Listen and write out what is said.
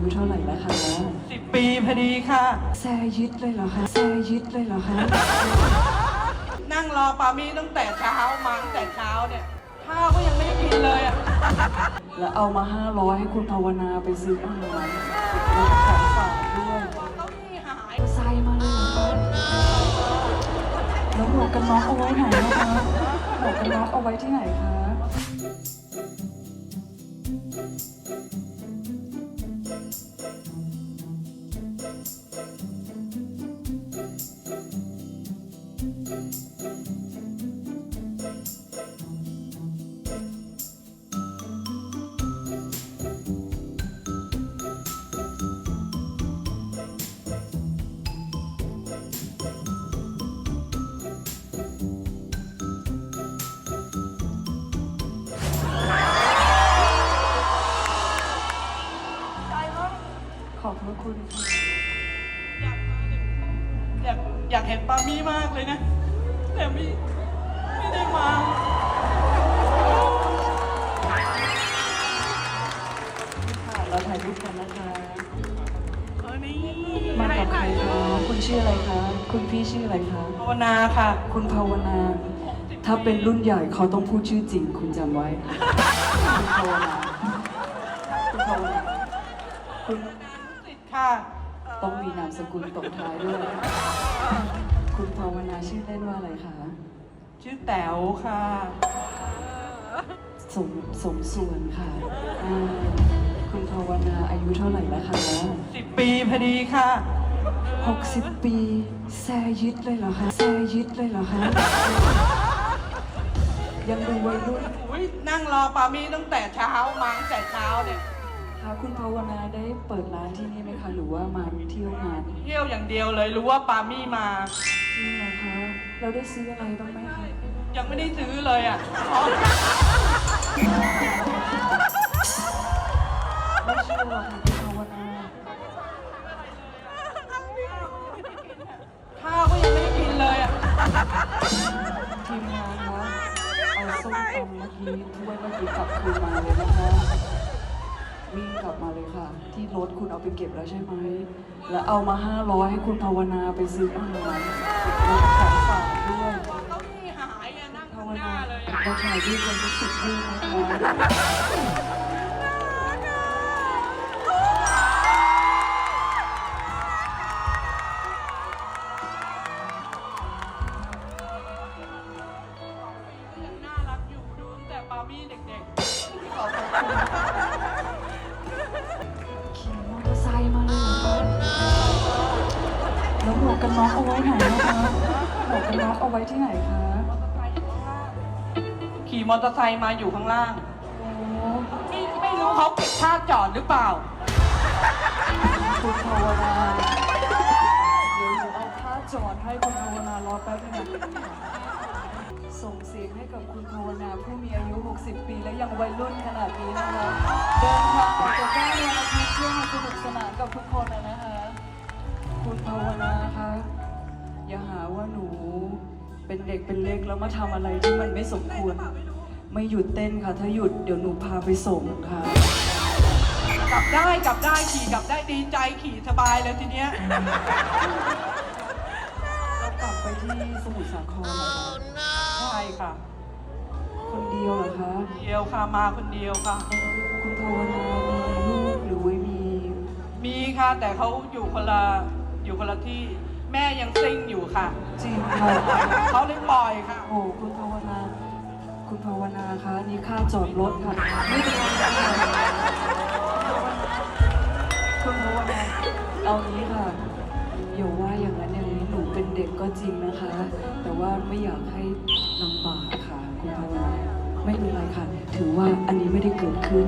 ยุเท่าไหร่แล้วคะสิบปีพอดีค่ะ แซยิดเลยเหรอคะแซยิดเลยเหรอคะนั่งรอปามี่ตั้งแต่เช้ามาตั้งแต่เช้าเนี่ยข้าวก็ยังไม่ได้กินเลยอะแล้วเอามาห้าร้อยให้คุณภาวนาไปซื้ออาหารแล้วก็ของฝากด้วยเก้าอี้หายใส่มาเลยเหรอคะแล้วหมวกกันน็อกเอาไว้ไหนนะคะหมวกกันน็อกเอาไว้ที่ไหนคะ อยากอยากเห็นปามี่มากเลยนะ แต่ไม่ไม่ได้มา ค่ะเราถ่ายรูปกันนะคะเออนี่มากับใครคะคุณชื่ออะไรคะ คุณพี่ชื่ออะไรคะ ภาวนาค่ะ คุณภาวนา ถ้าเป็นรุ่นใหญ่เขาต้องพูดชื่อจริง คุณจำไว้ คุณภาวนา คุณภาวนาคุณติดค่ะ ต้องมีนามสกุลตบท้ายด้วย คุณภาวนาชื่อเล่นว่าอะไรคะชื่อแต๋วค่ะสมสมส่วนค่ะอ่าคุณภาวนาอายุเท่าไหร่แล้วคะสิบปีพอดีค่ะหกสิบปีแซยิดเลยเหรอคะแซยิดเลยเหรอคะยังดูวัยรุ่น อุ้ยนั่งรอปามี่ตั้งแต่เช้ามาตั้งแต่เช้าเนี่ย คะคุณภาวนาได้เปิดร้านที่นี่ไหมคะ หรือว่ามาเที่ยวงานเที่ยวอย่างเดียวเลยรู้ว่าปามี่มา จริงเหรอคะ เราได้ซื้ออะไรบ้างไหมคะยังไม่ได้ซื้อเลยอะไม่เชื่อหรอกค่ะคุณภาวนาข้าวก็ยังไม่ได้กินเลยอะทีมงานคะเอาส้มตำเมื่อกี้ถ้วยเมื่อกี้กลับคืนมาเลยนะคะ วิ่งกลับมาเลยค่ะ ที่รถคุณเอาไปเก็บแล้วใช่ไหม แล้วเอามาห้าร้อยให้คุณภาวนาไปซื้ออาหารแล้วก็ของฝากด้วยเก้าอี้หายอะนั่งข้างหน้าเลยเราถ่ายรูปกันทุกสิบรูปนะคะยังน่ารักอยู่ดูตั้งแต่ปามี่เด็กขี่ กกันน็อกเอาไว้ไหนนะคะหมวกกันน็อกเอาไว้ที่ไหนคะๆขี่มอเตอร์ไซค์มาอยู่ข้างล่าง โอ้ไม่ไม่รู้เขาเก็บค่าจอดหรือเปล่า คุณภาวนาเดี๋ยวหนูเอาค่าจอดให้คุณภาวนารอแป๊บนึงนะส่งเสียงให้กับคุณภาวนาผู้มีอายุ 60 ปีและยังวัยรุ่นขนาดนี้นะคะ เดินทางออกจากบ้าน ว่าหนูเป็นเด็กเป็นเล็กแล้วมาทำอะไรที่มันไม่สมควร ไม่หยุดเต้นค่ะ ถ้าหยุดเดี๋ยวหนูพาไปส่งค่ะ กลับได้กลับได้ขี่กลับได้ดีใจขี่สบายเลยทีเนี้ยแล้วกลับไปที่สมุทรสาครเหรอคะใช่ค่ะ คนเดียวเหรอคะเดียวค่ะมาคนเดียวค่ะ คุณภาวนามีลูกหรือไม่มี มีค่ะแต่เขาอยู่คนละอยู่คนละที่ แม่ยังซิ่งอยู่ค่ะ จริงค่ะเขาเลยปล่อยค่ะ โอ้คุณภาวนา คุณภาวนาคะนี่ค่าจอดรถค่ะไม่เป็นไรค่ะคุณภาวนาเอางี้ค่ะอย่าว่าอย่างนั้นอย่างนี้หนูเป็นเด็กก็จริงนะคะ แต่ว่าไม่อยากให้ลำบากค่ะคุณภาวนาไม่เป็นไรค่ะ ถือว่าอันนี้ไม่ได้เกิดขึ้น